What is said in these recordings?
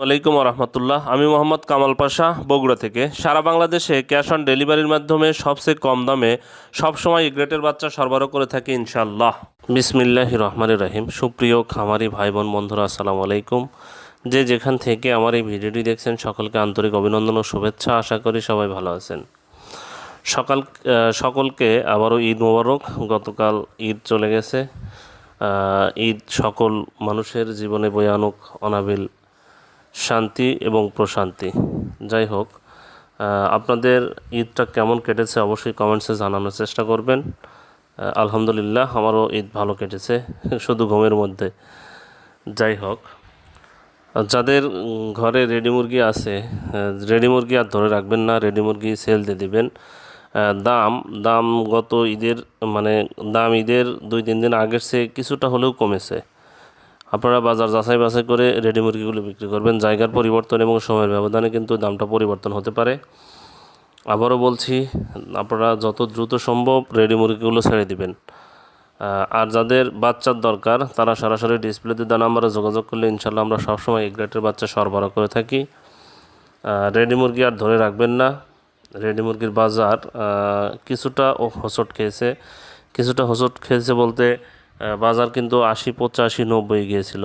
ওয়ালাইকুম রহমতুল্লাহ আমি মোহাম্মদ কামাল পাশা, বগুড়া থেকে। সারা বাংলাদেশে ক্যাশ অন ডেলিভারির মাধ্যমে সবচেয়ে কম দামে সবসময় গ্রেটের বাচ্চা সরবরাহ করে থাকি ইনশাল্লাহ বিসমিল্লাহ রহমান রাহিম। সুপ্রিয় খামারি ভাই বোন বন্ধুরা, আসসালামু আলাইকুম। যে যেখান থেকে আমার এই ভিডিওটি দেখছেন, সকলকে আন্তরিক অভিনন্দন ও শুভেচ্ছা। আশা করি সবাই ভালো আছেন। সকাল সকলকে আবারও ঈদ মোবারক। গতকাল ঈদ চলে গেছে। ঈদ সকল মানুষের জীবনে বয়ে আনুক অনাবিল শান্তি এবং প্রশান্তি। যাই হোক আপনাদের ঈদটা কেমন কেটেছে অবশ্যই কমেন্টসে জানানোর চেষ্টা করবেন। আলহামদুলিল্লাহ আমারও ঈদ ভালো কেটেছে, শুধু ঘুমের মধ্যে। যাই হোক, যাদের ঘরে রেডি মুরগি আছে রেডি মুরগি আর ধরে রাখবেন না রেডি মুরগি সেল দিয়ে দিবেন। দাম দাম গত ঈদের মানে দাম ঈদের দুই তিন দিন আগের চেয়ে কিছুটা হলেও কমেছে। আপনারা বাজার যাচাই বাছাই করে রেডি মুরগিগুলো বিক্রি করবেন। জায়গার পরিবর্তন এবং সময়ের ব্যবধানে কিন্তু দামটা পরিবর্তন হতে পারে। আবারও বলছি, আপনারা যত দ্রুত সম্ভব রেডি মুরগিগুলো ছেড়ে দিবেন। আর যাদের বাচ্চার দরকার, তারা সরাসরি ডিসপ্লেতে দেওয়া নাম্বারে যোগাযোগ করলে ইনশাল্লাহ আমরা সবসময় এই গ্রেটের বাচ্চা সরবরাহ করে থাকি। রেডি মুরগি আর ধরে রাখবেন না। রেডি মুরগির বাজার কিছুটা হোঁচট খেয়েছে। কিছুটা হোঁচট খেয়েছে বলতে বাজার কিন্তু আশি, পঁচাশি, নব্বই গিয়েছিল।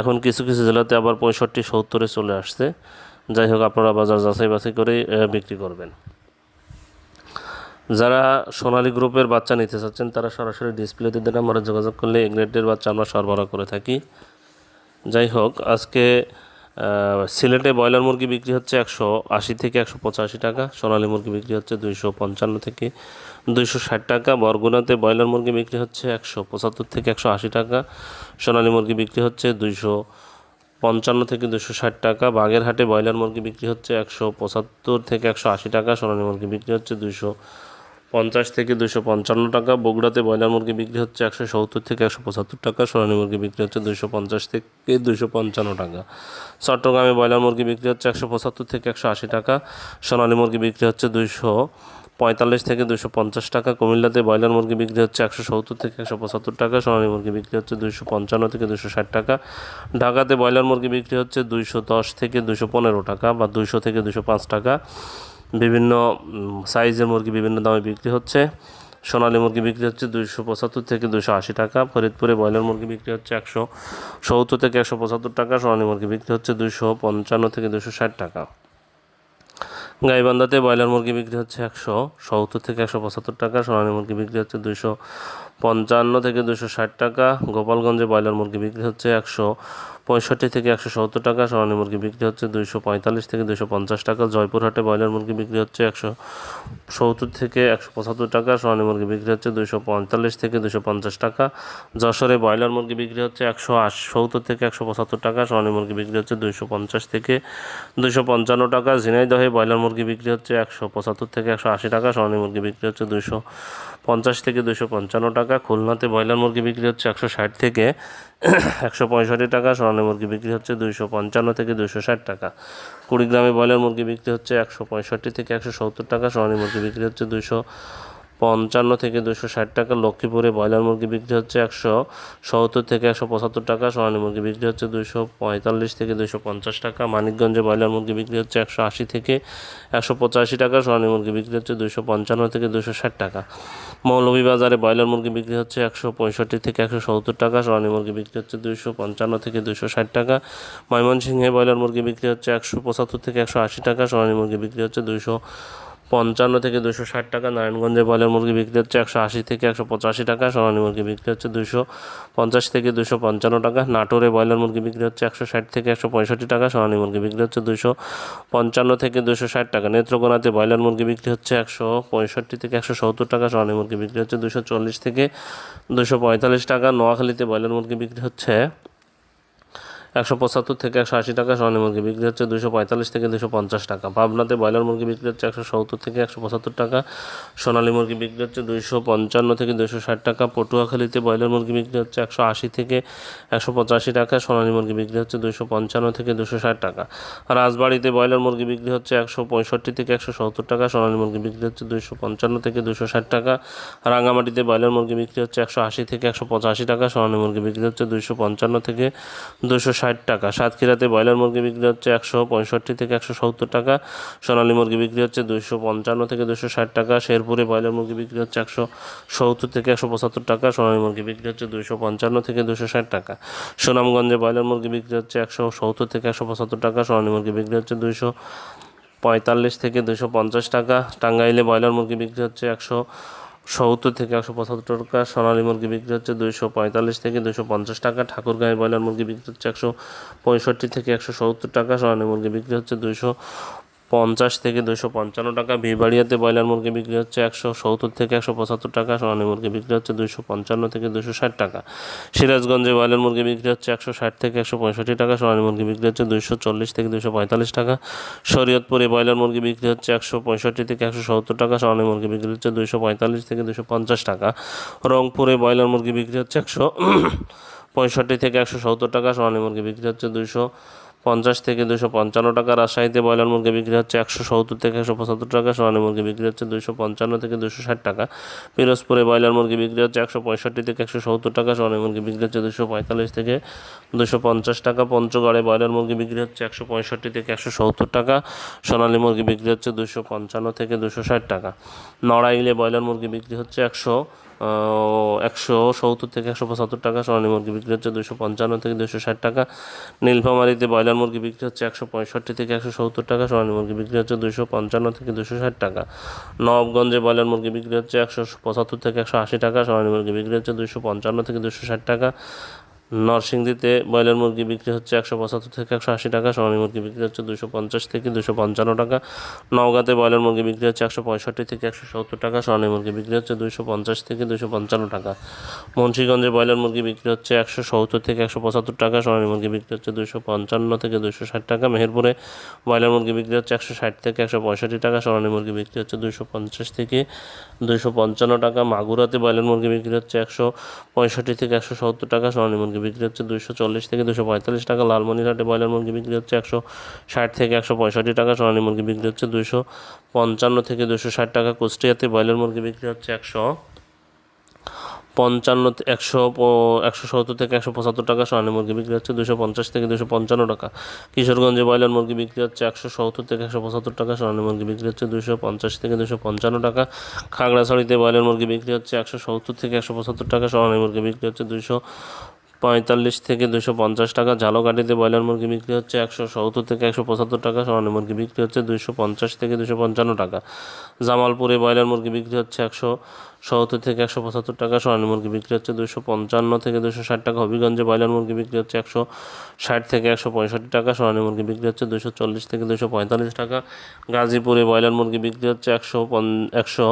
এখন কিছু কিছু জেলাতে আবার পঁয়ষট্টি, সত্তরে চলে আসছে। যাই হোক, আপনারা বাজার যাচাই বাছাই করে বিক্রি করবেন। যারা সোনালী গ্রুপের বাচ্চা নিতে চাচ্ছেন, তারা সরাসরি ডিসপ্লেতে দেন আমরা যোগাযোগ করলে এগ্রেডের বাচ্চা আমরা সরবরাহ করে থাকি। যাই হোক, আজকে সিলেটে ব্রয়লার মুরগি বিক্রি হচ্ছে একশো আশি থেকে একশো পঁচাশি টাকা, সোনালী মুরগি বিক্রি হচ্ছে দুইশো পঞ্চান্ন থেকে দুইশো ষাট টাকা, বরগুনাতে ব্রয়লার মুরগি বিক্রি হচ্ছে একশো পঁচাত্তর থেকে একশো আশি টাকা, সোনালী মুরগি বিক্রি হচ্ছে দুইশো পঞ্চান্ন থেকে দুশো ষাট টাকা, বাগেরহাটে ব্রয়লার মুরগি বিক্রি হচ্ছে একশো পঁচাত্তর থেকে একশো আশি টাকা, সোনালী মুরগি বিক্রি হচ্ছে দুইশো পঞ্চাশ থেকে দুশো পঞ্চান্ন টাকা। বগুড়াতে ব্রয়লার মুরগি বিক্রি হচ্ছে একশো সত্তর থেকে একশো পঁচাত্তর টাকা। সোনালী মুরগি বিক্রি হচ্ছে দুশো পঞ্চাশ থেকে দুশো পঞ্চান্ন টাকা। চট্টগ্রামে ব্রয়লার মুরগি বিক্রি হচ্ছে একশো পঁচাত্তর থেকে একশো আশি টাকা। সোনালী মুরগি বিক্রি হচ্ছে দুশো পঁয়তাল্লিশ থেকে দুশো পঞ্চাশ টাকা। কুমিল্লাতে ব্রয়লার মুরগি বিক্রি হচ্ছে একশো সত্তর থেকে একশো পঁচাত্তর টাকা। সোনালী মুরগি বিক্রি হচ্ছে দুশো পঞ্চান্ন থেকে দুশো ষাট টাকা। ঢাকাতে ব্রয়লার মুরগি বিক্রি হচ্ছে দুইশো দশ থেকে দুশো পনেরো টাকা বা দুইশো থেকে দুশো পাঁচ টাকা। বিভিন্ন সাইজের মুরগি বিভিন্ন দামে বিক্রি হচ্ছে। সোনালী মুরগি বিক্রি হচ্ছে দুইশো পঁচাত্তর থেকে দুশো আশি টাকা। ফরিদপুরে ব্রয়লার মুরগি বিক্রি হচ্ছে একশো সত্তর থেকে একশো পঁচাত্তর টাকা। সোনালী মুরগি বিক্রি হচ্ছে দুশো পঞ্চান্ন থেকে দুশো ষাট টাকা। গাইবান্ধাতে ব্রয়লার মুরগি বিক্রি হচ্ছে একশো সত্তর থেকে একশো পঁচাত্তর টাকা। সোনালী মুরগি বিক্রি হচ্ছে দুশো পঞ্চান্ন থেকে দুশো ষাট টাকা। গোপালগঞ্জে ব্রয়লার মুরগি বিক্রি হচ্ছে একশো পঁয়ষট্টি থেকে একশো সত্তর টাকা, সোনালী মুরগি বিক্রি হচ্ছে দুইশো পঁয়তাল্লিশ থেকে দুশো পঞ্চাশ টাকা, জয়পুরহাটে ব্রয়লার মুরগি বিক্রি হচ্ছে একশো সত্তর থেকে একশো পঁচাত্তর টাকা, সোনালী মুরগি বিক্রি হচ্ছে দুইশো পঁয়তাল্লিশ থেকে দুশো পঞ্চাশ টাকা, যশোরে ব্রয়লার মুরগি বিক্রি হচ্ছে একশো আশি সত্তর থেকে একশো পঁচাত্তর টাকা, সোনালী মুরগি বিক্রি হচ্ছে দুইশো পঞ্চাশ থেকে দুইশো পঞ্চান্ন টাকা, ঝিনাইদহে ব্রয়লার মুরগি বিক্রি হচ্ছে একশো পঁচাত্তর থেকে একশো আশি টাকা, সোনালী মুরগি বিক্রি হচ্ছে দুইশো পঞ্চাশ থেকে দুশো পঞ্চান্ন টাকা, খুলনাতে ব্রয়লার মুরগি বিক্রি হচ্ছে একশো ষাট থেকে একশো পঁয়ষট্টি টাকা, সোনালী মুরগি বিক্রি হচ্ছে দুইশো পঞ্চান্ন থেকে দুইশো ষাট টাকা। কুড়িগ্রামে ব্রয়লার মুরগি বিক্রি হচ্ছে একশো পঁয়ষট্টি থেকে একশো সত্তর টাকা, সোনালী মুরগি বিক্রি হচ্ছে দুইশো পঞ্চান্ন থেকে দুশো ষাট টাকা, লক্ষ্মীপুরে ব্রয়লার মুরগি বিক্রি হচ্ছে একশো সত্তর থেকে একশো পঁচাত্তর টাকা, সোনালী মুরগি বিক্রি হচ্ছে দুশো পঁয়তাল্লিশ থেকে দুশো পঞ্চাশ টাকা, মানিকগঞ্জে ব্রয়লার মুরগি বিক্রি হচ্ছে একশো আশি থেকে একশো পঁচাশি টাকা, সোনালী মুরগি বিক্রি হচ্ছে দুশো পঞ্চান্ন থেকে দুশো ষাট টাকা। মৌলভীবাজারে ব্রয়লার মুরগি বিক্রি হচ্ছে একশো পঁয়ষট্টি থেকে একশো সত্তর টাকা, সোনালী মুরগি বিক্রি হচ্ছে দুশো পঞ্চান্ন থেকে দুশো ষাট টাকা, ময়মনসিংহে ব্রয়লার মুরগি বিক্রি হচ্ছে একশো পঁচাত্তর থেকে একশো আশি টাকা, সোনালী মুরগি বিক্রি হচ্ছে দুশো পঞ্চান্ন থেকে দুশো ষাট টাকা, নারায়ণগঞ্জে ব্রয়লার মুরগি বিক্রি হচ্ছে একশো আশি থেকে একশো পঁচাশি টাকা, সোনালী মুরগি বিক্রি হচ্ছে দুশো পঞ্চাশ থেকে দুশো পঞ্চান্ন টাকা, নাটোরে ব্রয়লার মুরগি বিক্রি হচ্ছে একশো ষাট থেকে একশো পঁয়ষট্টি টাকা, সোনালী মুরগি বিক্রি হচ্ছে দুশো পঞ্চান্ন থেকে দুশো ষাট টাকা, নেত্রকোনাতে ব্রয়লার মুরগি বিক্রি হচ্ছে একশো পঁয়ষট্টি থেকে একশো সত্তর টাকা, সোনালী মুরগি বিক্রি হচ্ছে দুশো চল্লিশ থেকে দুশো পঁয়তাল্লিশ টাকা, নোয়াখালীতে ব্রয়লার মুরগি বিক্রি হচ্ছে একশো পঁচাত্তর থেকে একশো আশি টাকা সোনালী মুরগি বিক্রি হচ্ছে দুশো পঁয়তাল্লিশ থেকে দুশো পঞ্চাশ টাকা। পাবনাতে ব্রয়লার মুরগি বিক্রি হচ্ছে একশো সত্তর থেকে একশো পঁচাত্তর টাকা, সোনালী মুরগি বিক্রি হচ্ছে দুইশো পঞ্চান্ন থেকে দুশো ষাট টাকা, পটুয়াখালীতে ব্রয়লার মুরগি বিক্রি হচ্ছে একশো আশি থেকে একশো পঁচাশি টাকা, সোনালী মুরগি বিক্রি হচ্ছে দুশো পঞ্চান্ন থেকে দুশো ষাট টাকা। রাজবাড়িতে ব্রয়লার মুরগি বিক্রি হচ্ছে একশো পঁয়ষট্টি থেকে একশো সত্তর টাকা, সোনালী মুরগি বিক্রি হচ্ছে দুশো পঞ্চান্ন থেকে দুশো ষাট টাকা। রাঙামাটিতে ব্রয়লার মুরগি বিক্রি হচ্ছে একশো আশি থেকে একশো পঁচাশি টাকা, সোনালী মুরগি বিক্রি হচ্ছে দুশো পঞ্চান্ন থেকে দুশো ষাট টাকা। সাতক্ষীরাতে ব্রয়লার মুরগি বিক্রি হচ্ছে একশো পঁয়ষট্টি থেকে একশো সত্তর টাকা। সোনালী মুরগি বিক্রি হচ্ছে দুইশো পঞ্চান্ন থেকে দুশো ষাট টাকা। শেরপুরে ব্রয়লার মুরগি বিক্রি হচ্ছে একশো সত্তর থেকে একশো পঁচাত্তর টাকা। সোনালী মুরগি বিক্রি হচ্ছে দুইশো পঞ্চান্ন থেকে দুশো ষাট টাকা। সুনামগঞ্জে ব্রয়লার মুরগি বিক্রি হচ্ছে একশো সত্তর থেকে একশো পঁচাত্তর টাকা। সোনালী মুরগি বিক্রি হচ্ছে দুইশো পঁয়তাল্লিশ থেকে দুশো পঞ্চাশ টাকা। টাঙ্গাইলে ব্রয়লার মুরগি বিক্রি হচ্ছে একশো সত্তর থেকে একশো পঁচাত্তর টাকা, সোনালী মুরগি বিক্রি হচ্ছে দুইশো পঁয়তাল্লিশ থেকে দুশো পঞ্চাশ টাকা ঠাকুরগাঁয়ে ব্রয়লার মুরগি বিক্রি হচ্ছে একশো পঁয়ষট্টি থেকে একশো সত্তর টাকা, সোনালী মুরগি বিক্রি হচ্ছে দুইশো পঞ্চাশ থেকে দুশো পঞ্চান্ন টাকা। বিবাড়িয়াতে ব্রয়লার মুরগি বিক্রি হচ্ছে একশো সত্তর থেকে একশো পঁচাত্তর টাকা। সোনালী মুরগি বিক্রি হচ্ছে দুশো পঞ্চান্ন থেকে দুশো ষাট টাকা। সিরাজগঞ্জে ব্রয়লার মুরগি বিক্রি হচ্ছে একশো ষাট থেকে একশো পঁয়ষট্টি টাকা। সোনালী মুরগি বিক্রি হচ্ছে দুশো চল্লিশ থেকে দুশো পঁয়তাল্লিশ টাকা। শরীয়তপুরে ব্রয়লার মুরগি বিক্রি হচ্ছে একশো পঁয়ষট্টি থেকে একশো সত্তর টাকা। সোনালী মুরগি বিক্রি হচ্ছে দুশো পঁয়তাল্লিশ থেকে দুশো পঞ্চাশ টাকা। রংপুরে ব্রয়লার মুরগি বিক্রি হচ্ছে একশো পঁয়ষট্টি থেকে একশো সত্তর টাকা। সোনালী মুরগি বিক্রি হচ্ছে দুশো পঞ্চাশ থেকে দুশো পঞ্চান্ন টাকা। রাজশাহীতে ব্রয়লার মুরগি বিক্রি হচ্ছে একশো সত্তর থেকে একশো পঁচাত্তর টাকা। সোনালী মুরগি বিক্রি হচ্ছে দুশো পঞ্চান্ন থেকে দুশো ষাট টাকা। পিরোজপুরে ব্রয়লার মুরগি বিক্রি হচ্ছে একশো পঁয়ষট্টি থেকে একশো সত্তর টাকা। সোনালী মুরগি বিক্রি হচ্ছে দুশো পঁয়তাল্লিশ থেকে দুশো পঞ্চাশ টাকা। পঞ্চগড়ে ব্রয়লার মুরগি বিক্রি হচ্ছে একশো পঁয়ষট্টি থেকে একশো সত্তর টাকা। সোনালী মুরগি বিক্রি হচ্ছে দুশো পঞ্চান্ন থেকে দুশো ষাট টাকা। নড়াইলে ব্রয়লার মুরগি বিক্রি হচ্ছে একশো একশো সত্তর থেকে একশো পঁচাত্তর টাকা, সোনালী মুরগি বিক্রি হচ্ছে দুশো পঞ্চান্ন থেকে দুশো ষাট টাকা। নীলফামারিতে ব্রয়লার মুরগি বিক্রি হচ্ছে একশো পঁয়ষট্টি থেকে একশো সত্তর টাকা, সোনালী মুরগি বিক্রি হচ্ছে দুশো পঞ্চান্ন থেকে দুশো ষাট টাকা। নবগঞ্জে ব্রয়লার মুরগি বিক্রি হচ্ছে একশো পঁচাত্তর থেকে একশো আশি টাকা, সোনালী মুরগি বিক্রি হচ্ছে দুশো পঞ্চান্ন থেকে দুশো ষাট টাকা। নরসিংদীতে ব্রয়লার মুরগি বিক্রি হচ্ছে একশো পঁচাত্তর থেকে একশো আশি টাকা, সোনালী মুরগি বিক্রি হচ্ছে দুশো পঞ্চাশ থেকে দুশো পঞ্চান্ন টাকা, নওগাঁতে ব্রয়লার মুরগি বিক্রি হচ্ছে একশো পঁয়ষট্টি থেকে একশো সত্তর টাকা, সোনালী মুরগি বিক্রি হচ্ছে দুশো পঞ্চাশ থেকে দুশো পঞ্চান্ন টাকা। মুন্সিগঞ্জে ব্রয়লার মুরগি বিক্রি হচ্ছে একশো সত্তর থেকে একশো পঁচাত্তর টাকা, সোনালী মুরগি বিক্রি হচ্ছে দুশো পঞ্চান্ন থেকে দুশো ষাট টাকা। মেহেরপুরে ব্রয়লার মুরগি বিক্রি হচ্ছে একশো ষাট থেকে একশো পঁয়ষট্টি টাকা, সোনালী মুরগি বিক্রি হচ্ছে দুশো পঞ্চাশ থেকে দুশো পঞ্চান্ন টাকা। মাগুরাতে ব্রয়লার মুরগি বিক্রি হচ্ছে একশো পঁয়ষট্টি থেকে একশো সত্তর টাকা, সোনালী মুরগি বিক্রি হচ্ছে দুশো চল্লিশ থেকে দুশো পঁয়তাল্লিশ টাকা, লালমনিরহাটে ব্রয়লার মুরগি বিক্রি হচ্ছে একশো ষাট থেকে একশো পঁয়ষট্টি টাকা, সোনালী মুরগি বিক্রি হচ্ছে দুশো পঞ্চান্ন থেকে দুশো ষাট টাকা, কুষ্টিয়াতে ব্রয়লার মুরগি বিক্রি হচ্ছে একশো পঞ্চান্ন, একশো একশো সত্তর থেকে একশো পঁচাত্তর টাকা, সোনালী মুরগি বিক্রি হচ্ছে দুশো পঞ্চাশ থেকে দুশো পঞ্চান্ন টাকা। কিশোরগঞ্জে ব্রয়লার মুরগি বিক্রি হচ্ছে একশো সত্তর থেকে একশো পঁচাত্তর টাকা, সোনালী মুরগি বিক্রি হচ্ছে দুশো পঞ্চাশ থেকে দুশো পঞ্চান্ন টাকা। খাগড়াছড়িতে ব্রয়লার মুরগি বিক্রি হচ্ছে একশো সত্তর থেকে একশো পঁচাত্তর টাকা, সোনালী মুরগি বিক্রি হচ্ছে দুশো পঁয়তাল্লিশ থেকে দুশো পঞ্চাশ টাকা। ঝালকাঠিতে ব্রয়লার মুরগি বিক্রি হচ্ছে একশো সত্তর থেকে একশো পঁচাত্তর টাকা। সোনালী মুরগি বিক্রি হচ্ছে দুশো পঞ্চাশ থেকে দুশো পঞ্চান্ন টাকা। জামালপুরে ব্রয়লার মুরগি বিক্রি হচ্ছে একশো সত্তর থেকে একশো পঁচাত্তর টাকা, সোনালী মুরগি বিক্রি হচ্ছে দুশো পঞ্চান্ন থেকে দুশো ষাট টাকা, হবিগঞ্জে ব্রয়লার মুরগি বিক্রি হচ্ছে একশো ষাট থেকে একশো পঁয়ষট্টি টাকা, সোনালী মুরগি বিক্রি হচ্ছে দুশো চল্লিশ থেকে দুশো পঁয়তাল্লিশ টাকা, গাজীপুরে ব্রয়লার মুরগি বিক্রি হচ্ছে একশো একশো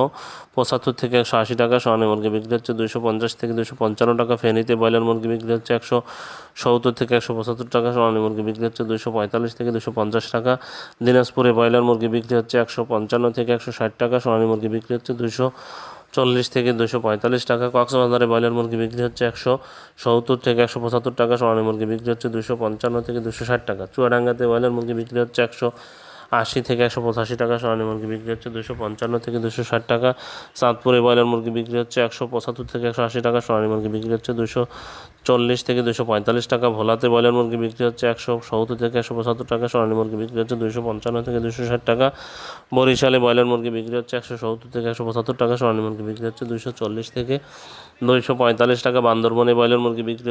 পঁচাত্তর থেকে একশো আশি টাকা, সোনালী মুরগি বিক্রি হচ্ছে দুশো পঞ্চাশ থেকে দুশো পঞ্চান্ন টাকা, ফেনীতে ব্রয়লার মুরগি বিক্রি হচ্ছে একশো সত্তর থেকে একশো পঁচাত্তর টাকা, সোনালী মুরগি বিক্রি হচ্ছে দুশো পঁয়তাল্লিশ থেকে দুশো পঞ্চাশ টাকা, দিনাজপুরে ব্রয়লার মুরগি বিক্রি হচ্ছে একশো পঞ্চান্ন থেকে একশো ষাট টাকা, সোনালী মুরগি বিক্রি হচ্ছে দুশো চল্লিশ থেকে দুশো পঁয়তাল্লিশ টাকা। কক্সবাজারে ব্রয়লার মুরগি বিক্রি হচ্ছে একশো সত্তর থেকে একশো পঁচাত্তর টাকা। সোনালী মুরগি বিক্রি হচ্ছে দুশো পঞ্চান্ন থেকে দুশো ষাট টাকা। চুয়াডাঙ্গাতে ব্রয়লার মুরগি বিক্রি হচ্ছে একশো আশি থেকে একশো পঁচাশি টাকা সোনালী মুরগি বিক্রি হচ্ছে দুশো পঞ্চান্ন থেকে দুশো ষাট টাকা। চাঁদপুরে ব্রয়লার মুরগি বিক্রি হচ্ছে একশো পঁচাত্তর থেকে একশো আশি টাকা, সোনালী মুরগি বিক্রি হচ্ছে দুশো চল্লিশ থেকে দুশো পঁয়তাল্লিশ টাকা। ভোলাতে ব্রয়লার মুরগি বিক্রি হচ্ছে একশো সত্তর থেকে একশো পঁচাত্তর টাকা, সোনালী মুরগি বিক্রি হচ্ছে দুশো পঞ্চান্ন থেকে দুশো ষাট টাকা। বরিশালে ব্রয়লার মুরগি বিক্রি হচ্ছে একশো সত্তর থেকে একশো পঁচাত্তর টাকা, সোনালী মুরগি বিক্রি হচ্ছে দুশো চল্লিশ থেকে দুশো পঁয়তাল্লিশ টাকা। বান্দরবনে ব্রয়লার মুরগি বিক্রি